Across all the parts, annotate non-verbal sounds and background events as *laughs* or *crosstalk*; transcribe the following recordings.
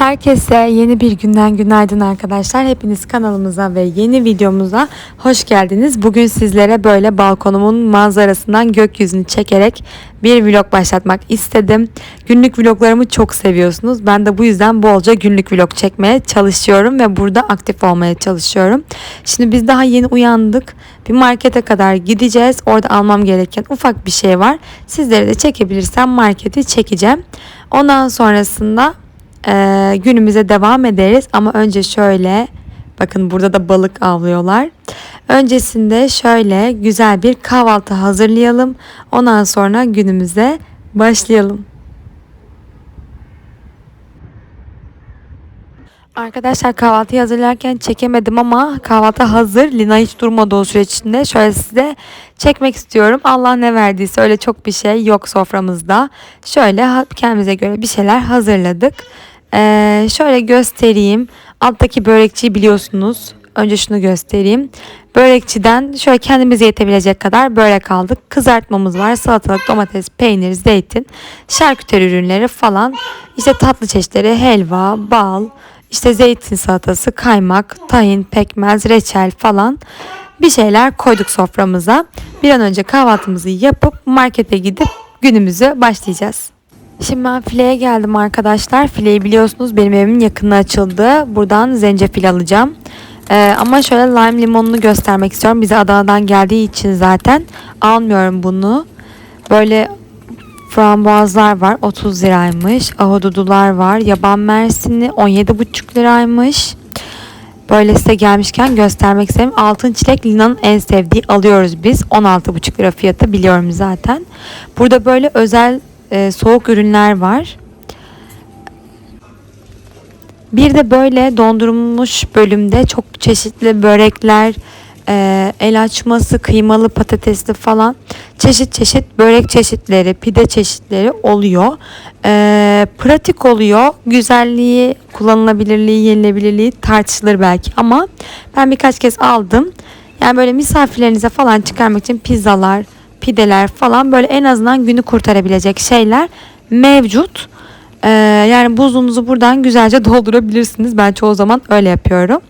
Herkese yeni bir günden günaydın arkadaşlar. Hepiniz kanalımıza ve yeni videomuza hoş geldiniz. Bugün sizlere böyle balkonumun manzarasından gökyüzünü çekerek bir vlog başlatmak istedim. Günlük vloglarımı çok seviyorsunuz. Ben de bu yüzden bolca günlük vlog çekmeye çalışıyorum ve burada aktif olmaya çalışıyorum. Şimdi biz daha yeni uyandık. Bir markete kadar gideceğiz. Orada almam gereken ufak bir şey var. Sizlere de çekebilirsem marketi çekeceğim. Ondan sonrasında ee, günümüze devam ederiz ama önce şöyle bakın burada da balık avlıyorlar. Öncesinde şöyle güzel bir kahvaltı hazırlayalım. Ondan sonra günümüze başlayalım. Arkadaşlar kahvaltıyı hazırlarken çekemedim ama kahvaltı hazır. Lina hiç durmadı o süreç içinde. Şöyle size çekmek istiyorum. Allah ne verdiyse öyle çok bir şey yok soframızda. Şöyle kendimize göre bir şeyler hazırladık. Ee, şöyle göstereyim. Alttaki börekçiyi biliyorsunuz. Önce şunu göstereyim. Börekçiden şöyle kendimize yetebilecek kadar börek aldık. Kızartmamız var. Salatalık, domates, peynir, zeytin, şarküteri ürünleri falan. İşte tatlı çeşitleri, helva, bal, işte zeytin salatası, kaymak, tahin, pekmez, reçel falan bir şeyler koyduk soframıza. Bir an önce kahvaltımızı yapıp markete gidip günümüzü başlayacağız. Şimdi ben fileye geldim arkadaşlar. Fileyi biliyorsunuz benim evimin yakınına açıldı. Buradan zencefil alacağım. Ee, ama şöyle lime limonunu göstermek istiyorum. Bize Adana'dan geldiği için zaten almıyorum bunu. Böyle frambuazlar var 30 liraymış. Ahududular var. Yaban mersini 17,5 liraymış. Böyle size gelmişken göstermek istedim. Altın çilek Lina'nın en sevdiği alıyoruz biz. 16,5 lira fiyatı biliyorum zaten. Burada böyle özel e, soğuk ürünler var. Bir de böyle dondurulmuş bölümde çok çeşitli börekler, e, el açması, kıymalı patatesli falan çeşit çeşit börek çeşitleri, pide çeşitleri oluyor. E, pratik oluyor. Güzelliği, kullanılabilirliği, yenilebilirliği tartışılır belki ama ben birkaç kez aldım. Yani böyle misafirlerinize falan çıkarmak için pizzalar, pideler falan böyle en azından günü kurtarabilecek şeyler mevcut. Ee, yani buzluğunuzu buradan güzelce *laughs* doldurabilirsiniz. Ben çoğu zaman öyle yapıyorum.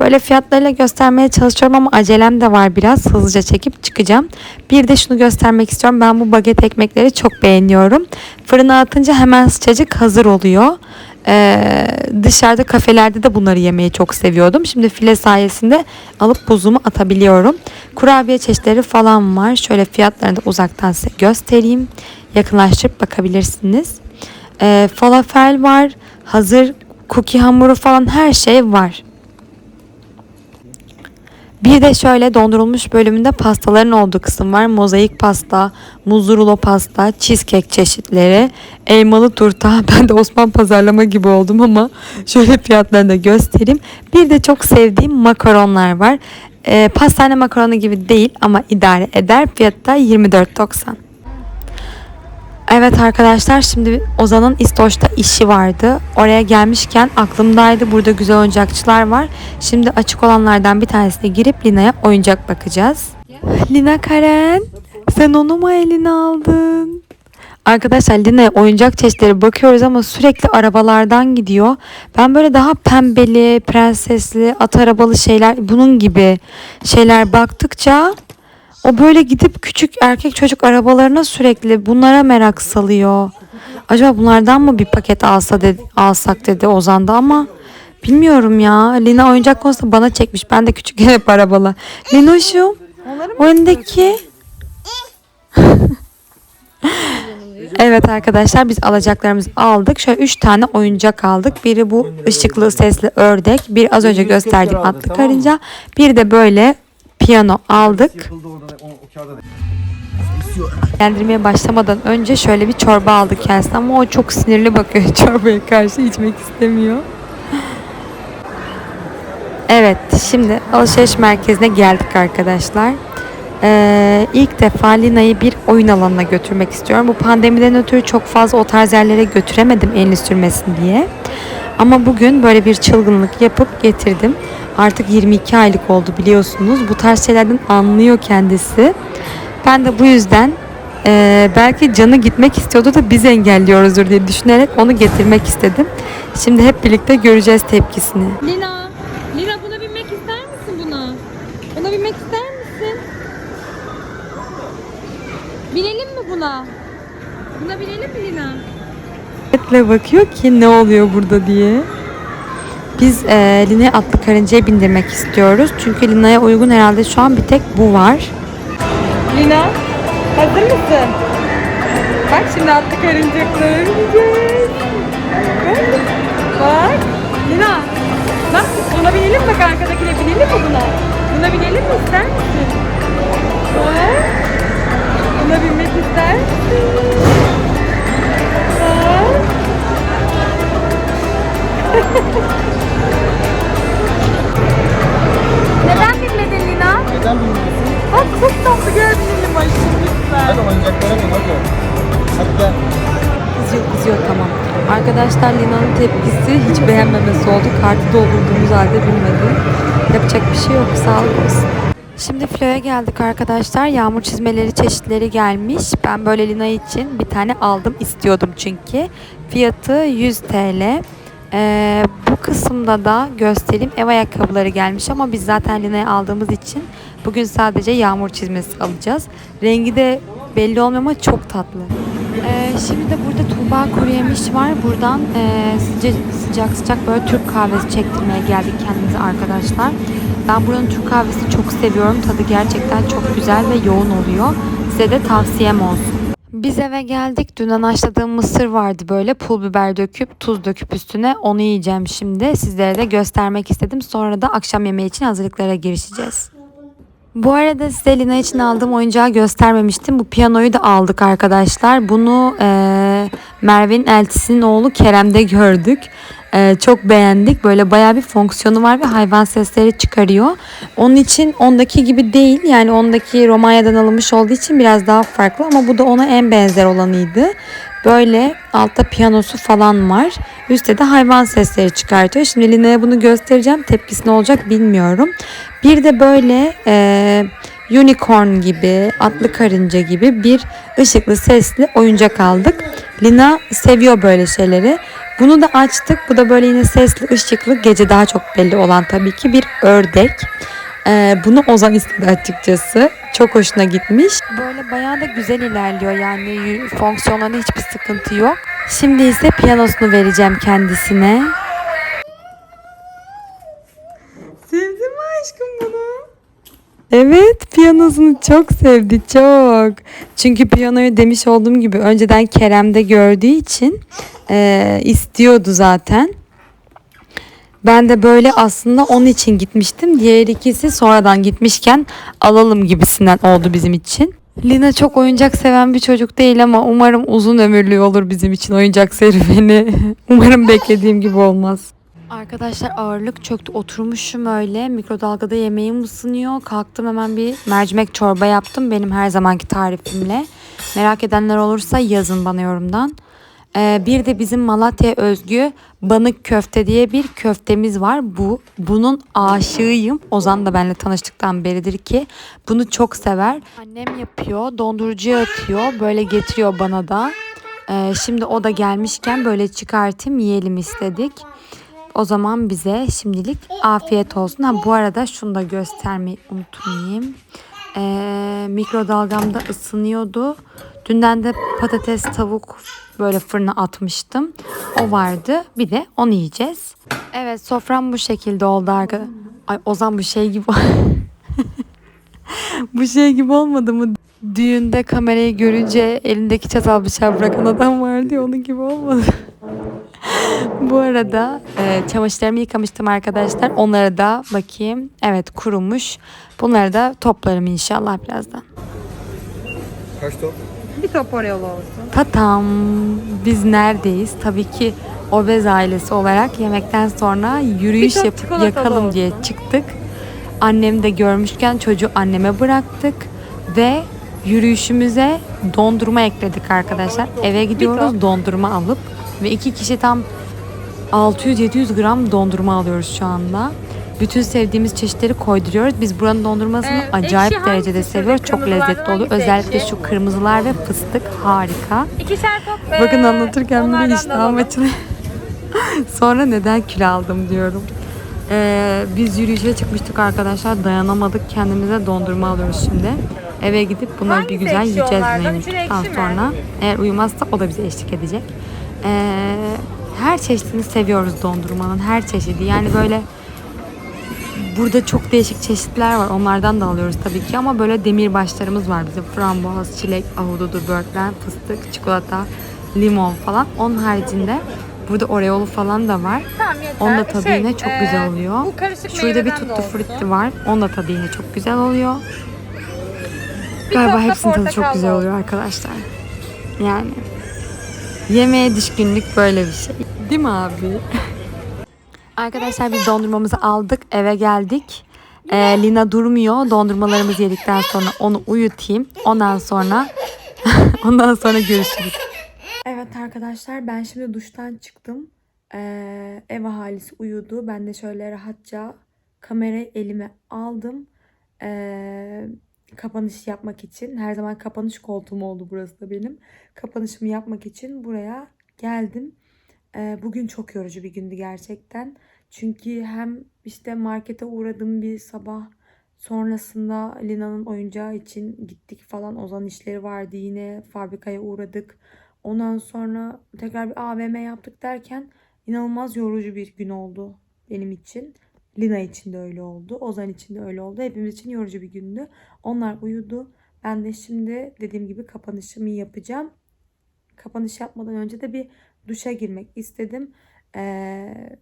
Böyle fiyatlarıyla göstermeye çalışıyorum ama acelem de var biraz. Hızlıca çekip çıkacağım. Bir de şunu göstermek istiyorum. Ben bu baget ekmekleri çok beğeniyorum. Fırına atınca hemen sıcacık hazır oluyor. Ee, dışarıda kafelerde de bunları yemeyi çok seviyordum. Şimdi file sayesinde alıp buzluğuma atabiliyorum. Kurabiye çeşitleri falan var. Şöyle fiyatlarını da uzaktan size göstereyim. Yakınlaştırıp bakabilirsiniz. Ee, falafel var. Hazır cookie hamuru falan her şey var. Bir de şöyle dondurulmuş bölümünde pastaların olduğu kısım var. Mozaik pasta, muzlu rulo pasta, cheesecake çeşitleri, elmalı turta. *laughs* Ben de Osman pazarlama gibi oldum ama şöyle fiyatlarını da göstereyim. Bir de çok sevdiğim makaronlar var. Ee, pastane makaronu gibi değil ama idare eder. Fiyatı da 24.90. Evet arkadaşlar şimdi Ozan'ın İstoç'ta işi vardı. Oraya gelmişken aklımdaydı. Burada güzel oyuncakçılar var. Şimdi açık olanlardan bir tanesine girip Lina'ya oyuncak bakacağız. Lina Karen sen onu mu eline aldın? Arkadaşlar Lina'ya oyuncak çeşitleri bakıyoruz ama sürekli arabalardan gidiyor. Ben böyle daha pembeli, prensesli, at arabalı şeyler bunun gibi şeyler baktıkça o böyle gidip küçük erkek çocuk arabalarına sürekli bunlara merak salıyor. Acaba bunlardan mı bir paket alsa dedi, alsak dedi Ozan da ama bilmiyorum ya. Lina oyuncak konusunda bana çekmiş. Ben de küçük hep arabalı. Linoşum o öndeki *laughs* Evet arkadaşlar biz alacaklarımızı aldık. Şöyle 3 tane oyuncak aldık. Biri bu ışıklı sesli ördek. Bir az önce gösterdiğim atlı karınca. Bir de böyle piyano aldık. Yendirmeye başlamadan önce şöyle bir çorba aldık kendisine ama o çok sinirli bakıyor *laughs* çorbaya karşı içmek istemiyor. Evet şimdi alışveriş merkezine geldik arkadaşlar. Ee, ilk defa Lina'yı bir oyun alanına götürmek istiyorum. Bu pandemiden ötürü çok fazla o tarz yerlere götüremedim elini sürmesin diye. Ama bugün böyle bir çılgınlık yapıp getirdim. Artık 22 aylık oldu biliyorsunuz. Bu tarz şeylerden anlıyor kendisi. Ben de bu yüzden e, belki canı gitmek istiyordu da biz engelliyoruzdur diye düşünerek onu getirmek istedim. Şimdi hep birlikte göreceğiz tepkisini. Lina, Lina buna binmek ister misin buna? Buna binmek ister misin? Binelim mi buna? Buna binelim mi Lina? Etle bakıyor ki ne oluyor burada diye. Biz e, Lina'ya atlı karıncaya bindirmek istiyoruz. Çünkü Lina'ya uygun herhalde şu an bir tek bu var. Lina, hazır mısın? Bak şimdi atlı karıncaklara bineceğiz. Bak. Lina, bak buna binelim bak arkadakine binelim mi buna? Buna binelim mi ister misin? Bak. Buna binmek ister misin? Neden binmedin Lina? Neden bilmiyorsun? Bak çok tatlı gördün Lina şimdi lütfen. Hadi oyuncaklara bin hadi. Hadi gel. Kızıyor kızıyor tamam. Arkadaşlar Lina'nın tepkisi hiç beğenmemesi oldu. Kartı doldurduğumuz halde bilmedi. Yapacak bir şey yok. Sağlık olsun. Şimdi Flo'ya geldik arkadaşlar. Yağmur çizmeleri çeşitleri gelmiş. Ben böyle Lina için bir tane aldım istiyordum çünkü. Fiyatı 100 TL. Ee, bu kısımda da göstereyim ev ayakkabıları gelmiş ama biz zaten Lina'ya aldığımız için bugün sadece yağmur çizmesi alacağız. Rengi de belli olmuyor ama çok tatlı. Ee, şimdi de burada Tuğba kuru yemiş var. Buradan e, sıcak, sıcak sıcak böyle Türk kahvesi çektirmeye geldik kendimize arkadaşlar. Ben buranın Türk kahvesini çok seviyorum. Tadı gerçekten çok güzel ve yoğun oluyor. Size de tavsiyem olsun. Biz eve geldik. Dünden haşladığım mısır vardı böyle. Pul biber döküp tuz döküp üstüne onu yiyeceğim şimdi. Sizlere de göstermek istedim. Sonra da akşam yemeği için hazırlıklara girişeceğiz. Bu arada size Lina için aldığım oyuncağı göstermemiştim. Bu piyanoyu da aldık arkadaşlar. Bunu eee Merve'nin eltisinin oğlu Kerem'de gördük. Eee, çok beğendik. Böyle bayağı bir fonksiyonu var ve hayvan sesleri çıkarıyor. Onun için ondaki gibi değil. Yani ondaki Romanya'dan alınmış olduğu için biraz daha farklı. Ama bu da ona en benzer olanıydı. Böyle altta piyanosu falan var. Üstte de hayvan sesleri çıkartıyor. Şimdi Lina'ya bunu göstereceğim. Tepkisi ne olacak bilmiyorum. Bir de böyle e, unicorn gibi, atlı karınca gibi bir ışıklı sesli oyuncak aldık. Lina seviyor böyle şeyleri. Bunu da açtık. Bu da böyle yine sesli, ışıklı, gece daha çok belli olan tabii ki bir ördek. Ee, bunu Ozan istedi açıkçası. Çok hoşuna gitmiş. Böyle bayağı da güzel ilerliyor yani fonksiyonlarında hiçbir sıkıntı yok. Şimdi ise piyanosunu vereceğim kendisine. Sevdin mi aşkım bunu? Evet piyanosunu çok sevdi çok. Çünkü piyanoyu demiş olduğum gibi önceden Kerem'de gördüğü için eee, istiyordu zaten. Ben de böyle aslında onun için gitmiştim. Diğer ikisi sonradan gitmişken alalım gibisinden oldu bizim için. Lina çok oyuncak seven bir çocuk değil ama umarım uzun ömürlü olur bizim için oyuncak serüveni. *laughs* umarım beklediğim gibi olmaz. Arkadaşlar ağırlık çöktü. Oturmuşum öyle. Mikrodalgada yemeğim ısınıyor. Kalktım hemen bir mercimek çorba yaptım. Benim her zamanki tarifimle. Merak edenler olursa yazın bana yorumdan. Ee, bir de bizim Malatya özgü banık köfte diye bir köftemiz var. Bu bunun aşığıyım. Ozan da benimle tanıştıktan beridir ki bunu çok sever. Annem yapıyor, dondurucuya atıyor, böyle getiriyor bana da. Ee, şimdi o da gelmişken böyle çıkartayım yiyelim istedik. O zaman bize şimdilik afiyet olsun. Ha bu arada şunu da göstermeyi unutmayayım. Ee, mikrodalgamda ısınıyordu. Dünden de patates tavuk böyle fırına atmıştım. O vardı. Bir de onu yiyeceğiz. Evet sofram bu şekilde oldu arkadaşlar. Ay Ozan bu şey gibi. *laughs* bu şey gibi olmadı mı? Düğünde kamerayı görünce elindeki çatal bıçağı bırakan adam vardı ya onun gibi olmadı. Bu arada e, çamaşırlarımı yıkamıştım arkadaşlar. Onlara da bakayım. Evet kurumuş. Bunları da toplarım inşallah birazdan. Kaç top? Bir top oraya olsun. Tatam. Biz neredeyiz? Tabii ki obez ailesi olarak yemekten sonra yürüyüş yapıp yakalım olsun. diye çıktık. Annemi de görmüşken çocuğu anneme bıraktık ve yürüyüşümüze dondurma ekledik arkadaşlar. Eve gidiyoruz dondurma alıp ve iki kişi tam 600-700 gram dondurma alıyoruz şu anda. bütün sevdiğimiz çeşitleri koyduruyoruz. Biz buranın dondurmasını Ee, acayip derecede seviyoruz. Çok lezzetli oluyor. Özellikle şu kırmızılar ve fıstık harika. İkişer top. Bakın ee, anlatırken bile iştahım açılıyor. *laughs* Sonra neden kilo aldım diyorum. Ee, biz yürüyüşe çıkmıştık arkadaşlar. Dayanamadık. Kendimize dondurma alıyoruz şimdi. Eve gidip bunları bir Hangisi güzel ekşi yiyeceğiz mi? sonra. Eğer uyumazsa o da bize eşlik edecek. Ee, her çeşidini seviyoruz dondurmanın. Her çeşidi. Yani böyle Burada çok değişik çeşitler var. Onlardan da alıyoruz tabii ki ama böyle demirbaşlarımız var bizim. Frambuaz, çilek, ahududu, böğürtlen, fıstık, çikolata, limon falan. Onun haricinde burada oreolu falan da var. Tamam yeter. Onun da tadı Şey, yine çok ee, güzel oluyor. Bu karışık Şurada bir tuttu frutti var. Onun da tadı yine çok güzel oluyor. Bir Galiba hepsinin tadı çok güzel oluyor arkadaşlar. Yani yemeğe düşkünlük böyle bir şey. Değil mi abi? Arkadaşlar biz dondurmamızı aldık eve geldik. Ee, Lina durmuyor. Dondurmalarımızı yedikten sonra onu uyutayım. Ondan sonra *laughs* ondan sonra görüşürüz. Evet arkadaşlar ben şimdi duştan çıktım. Ee, ev ahalisi uyudu. Ben de şöyle rahatça kamerayı elime aldım. Ee, kapanış yapmak için. Her zaman kapanış koltuğum oldu burası da benim. Kapanışımı yapmak için buraya geldim. Ee, bugün çok yorucu bir gündü gerçekten. Çünkü hem işte markete uğradım bir sabah. Sonrasında Lina'nın oyuncağı için gittik falan. Ozan işleri vardı yine. Fabrikaya uğradık. Ondan sonra tekrar bir AVM yaptık derken inanılmaz yorucu bir gün oldu benim için. Lina için de öyle oldu. Ozan için de öyle oldu. Hepimiz için yorucu bir gündü. Onlar uyudu. Ben de şimdi dediğim gibi kapanışımı yapacağım. Kapanış yapmadan önce de bir duşa girmek istedim. Ee,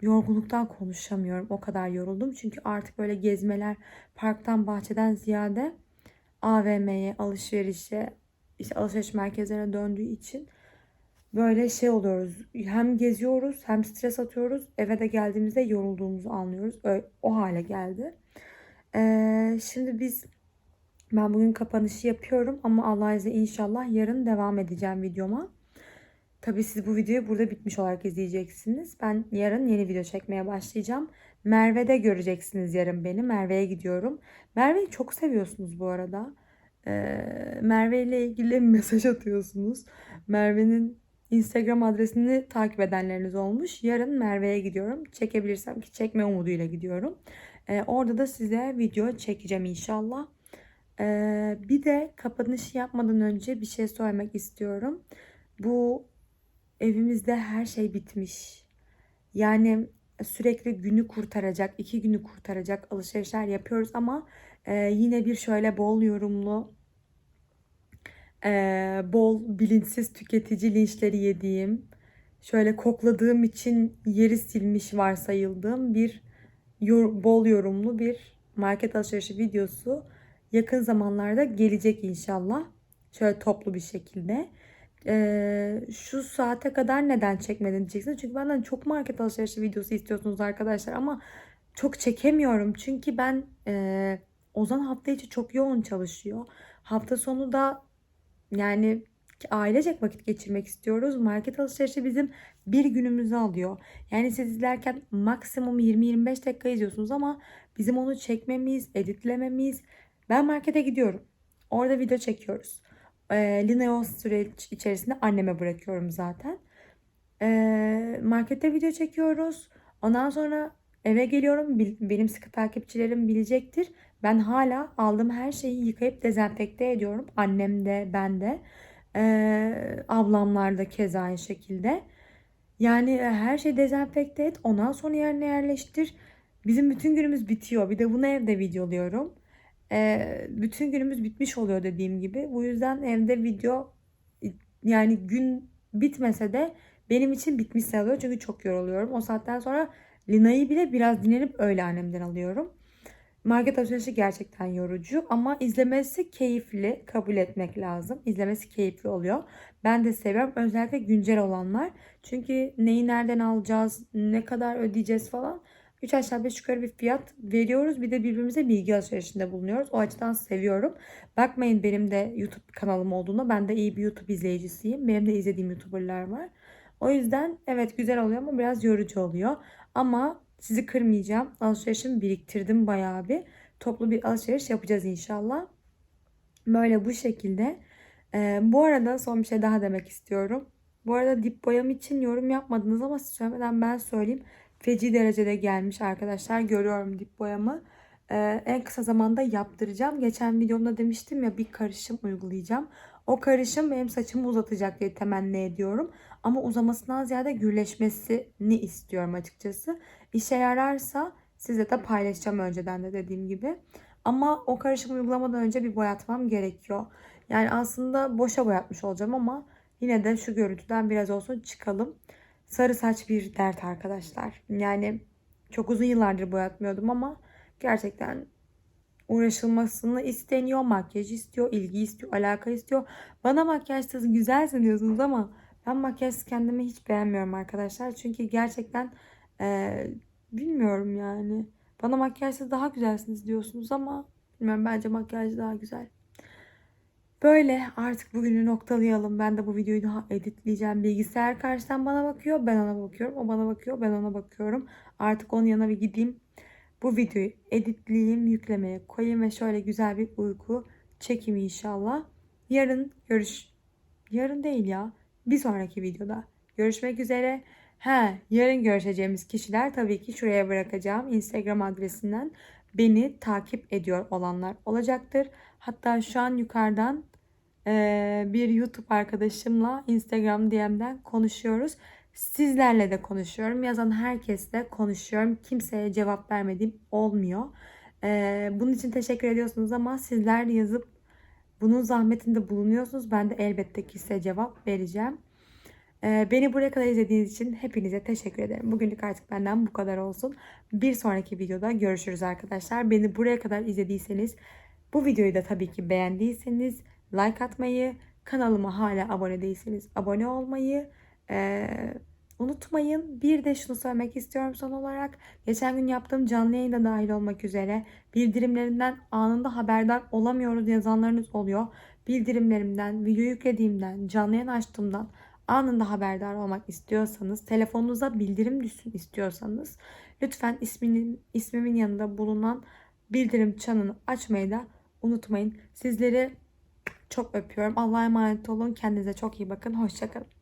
yorgunluktan konuşamıyorum. O kadar yoruldum. Çünkü artık böyle gezmeler parktan bahçeden ziyade AVM'ye, alışverişe, işte alışveriş merkezlerine döndüğü için böyle şey oluyoruz. Hem geziyoruz hem stres atıyoruz. Eve de geldiğimizde yorulduğumuzu anlıyoruz. Öyle, o hale geldi. Ee, şimdi biz ben bugün kapanışı yapıyorum ama Allah izniyle inşallah yarın devam edeceğim videoma. Tabii siz bu videoyu burada bitmiş olarak izleyeceksiniz. Ben yarın yeni video çekmeye başlayacağım. Merve'de göreceksiniz yarın beni. Merve'ye gidiyorum. Merve'yi çok seviyorsunuz bu arada. Ee, Merve ile ilgili *laughs* mesaj atıyorsunuz. Merve'nin Instagram adresini takip edenleriniz olmuş. Yarın Merve'ye gidiyorum. Çekebilirsem ki çekme umuduyla gidiyorum. Ee, orada da size video çekeceğim inşallah. Ee, bir de kapanışı yapmadan önce bir şey söylemek istiyorum. Bu evimizde her şey bitmiş. Yani sürekli günü kurtaracak, iki günü kurtaracak alışverişler yapıyoruz ama e, yine bir şöyle bol yorumlu, e, bol bilinçsiz tüketici linçleri yediğim, şöyle kokladığım için yeri silmiş varsayıldığım bir yor- bol yorumlu bir market alışverişi videosu yakın zamanlarda gelecek inşallah. Şöyle toplu bir şekilde. Ee, şu saate kadar neden çekmedin diyeceksiniz. Çünkü benden çok market alışverişi videosu istiyorsunuz arkadaşlar ama çok çekemiyorum. Çünkü ben e, Ozan hafta içi çok yoğun çalışıyor. Hafta sonu da yani ailecek vakit geçirmek istiyoruz. Market alışverişi bizim bir günümüzü alıyor. Yani siz izlerken maksimum 20-25 dakika izliyorsunuz ama bizim onu çekmemiz, editlememiz. Ben markete gidiyorum. Orada video çekiyoruz. E, Lina'yı o süreç içerisinde anneme bırakıyorum zaten. E, markette video çekiyoruz. Ondan sonra eve geliyorum. Benim sıkı takipçilerim bilecektir. Ben hala aldığım her şeyi yıkayıp dezenfekte ediyorum. Annem de ben de. E, ablamlar da keza aynı şekilde. Yani e, her şeyi dezenfekte et. Ondan sonra yerine yerleştir. Bizim bütün günümüz bitiyor. Bir de bunu evde videoluyorum. Ee, bütün günümüz bitmiş oluyor dediğim gibi. Bu yüzden evde video yani gün bitmese de benim için bitmiş sayılıyor. Çünkü çok yoruluyorum. O saatten sonra Lina'yı bile biraz dinlenip öyle annemden alıyorum. Market alışverişi gerçekten yorucu ama izlemesi keyifli. Kabul etmek lazım. İzlemesi keyifli oluyor. Ben de seviyorum. Özellikle güncel olanlar. Çünkü neyi nereden alacağız, ne kadar ödeyeceğiz falan. 3 aşağı 5 yukarı bir fiyat veriyoruz. Bir de birbirimize bilgi alışverişinde bulunuyoruz. O açıdan seviyorum. Bakmayın benim de YouTube kanalım olduğuna. Ben de iyi bir YouTube izleyicisiyim. Benim de izlediğim YouTuber'lar var. O yüzden evet güzel oluyor ama biraz yorucu oluyor. Ama Sizi kırmayacağım. Alışverişimi biriktirdim bayağı bir. Toplu bir alışveriş yapacağız inşallah. Böyle bu şekilde. Ee, bu arada son bir şey daha demek istiyorum. Bu arada dip boyam için yorum yapmadınız ama siz söylemeden ben söyleyeyim. Feci derecede gelmiş arkadaşlar. Görüyorum dip boyamı. Ee, en kısa zamanda yaptıracağım. Geçen videomda demiştim ya bir karışım uygulayacağım. O karışım benim saçımı uzatacak diye temenni ediyorum. Ama uzamasından ziyade gürleşmesini istiyorum açıkçası. İşe yararsa size de paylaşacağım önceden de dediğim gibi. Ama o karışımı uygulamadan önce bir boyatmam gerekiyor. Yani aslında boşa boyatmış olacağım ama yine de şu görüntüden biraz olsun çıkalım. Sarı saç bir dert arkadaşlar. Yani çok uzun yıllardır boyatmıyordum ama gerçekten uğraşılmasını isteniyor. Makyaj istiyor, ilgi istiyor, alaka istiyor. Bana makyajsız güzelsin diyorsunuz ama ben makyajsız kendimi hiç beğenmiyorum arkadaşlar. Çünkü gerçekten eee, bilmiyorum yani. Bana makyajsız daha güzelsiniz diyorsunuz ama bilmiyorum bence makyaj daha güzel. Böyle artık bugünü noktalayalım. Ben de bu videoyu daha editleyeceğim. Bilgisayar karşıdan bana bakıyor. Ben ona bakıyorum. O bana bakıyor. Ben ona bakıyorum. Artık onun yanına bir gideyim. Bu videoyu editleyeyim. Yüklemeye koyayım ve şöyle güzel bir uyku çekeyim inşallah. Yarın görüş... Yarın değil ya. Bir sonraki videoda. Görüşmek üzere. He, yarın görüşeceğimiz kişiler tabii ki şuraya bırakacağım Instagram adresinden beni takip ediyor olanlar olacaktır. Hatta şu an yukarıdan eee, bir YouTube arkadaşımla Instagram DM'den konuşuyoruz. Sizlerle de konuşuyorum. Yazan herkesle konuşuyorum. Kimseye cevap vermediğim olmuyor. Eee, bunun için teşekkür ediyorsunuz ama sizler yazıp bunun zahmetinde bulunuyorsunuz. Ben de elbette ki size cevap vereceğim. Ee, Beni buraya kadar izlediğiniz için hepinize teşekkür ederim. Bugünlük artık benden bu kadar olsun. Bir sonraki videoda görüşürüz arkadaşlar. Beni buraya kadar izlediyseniz, bu videoyu da tabii ki beğendiyseniz like atmayı, kanalıma hala abone değilseniz abone olmayı eee, unutmayın. Bir de şunu söylemek istiyorum son olarak. Geçen gün yaptığım canlı yayında dahil olmak üzere bildirimlerinden anında haberdar olamıyoruz yazanlarınız oluyor. Bildirimlerimden, video yüklediğimden, canlı yayın açtığımdan anında haberdar olmak istiyorsanız, telefonunuza bildirim düşsün istiyorsanız lütfen isminin ismimin yanında bulunan bildirim çanını açmayı da unutmayın. Sizleri çok öpüyorum. Allah'a emanet olun. Kendinize çok iyi bakın. Hoşçakalın.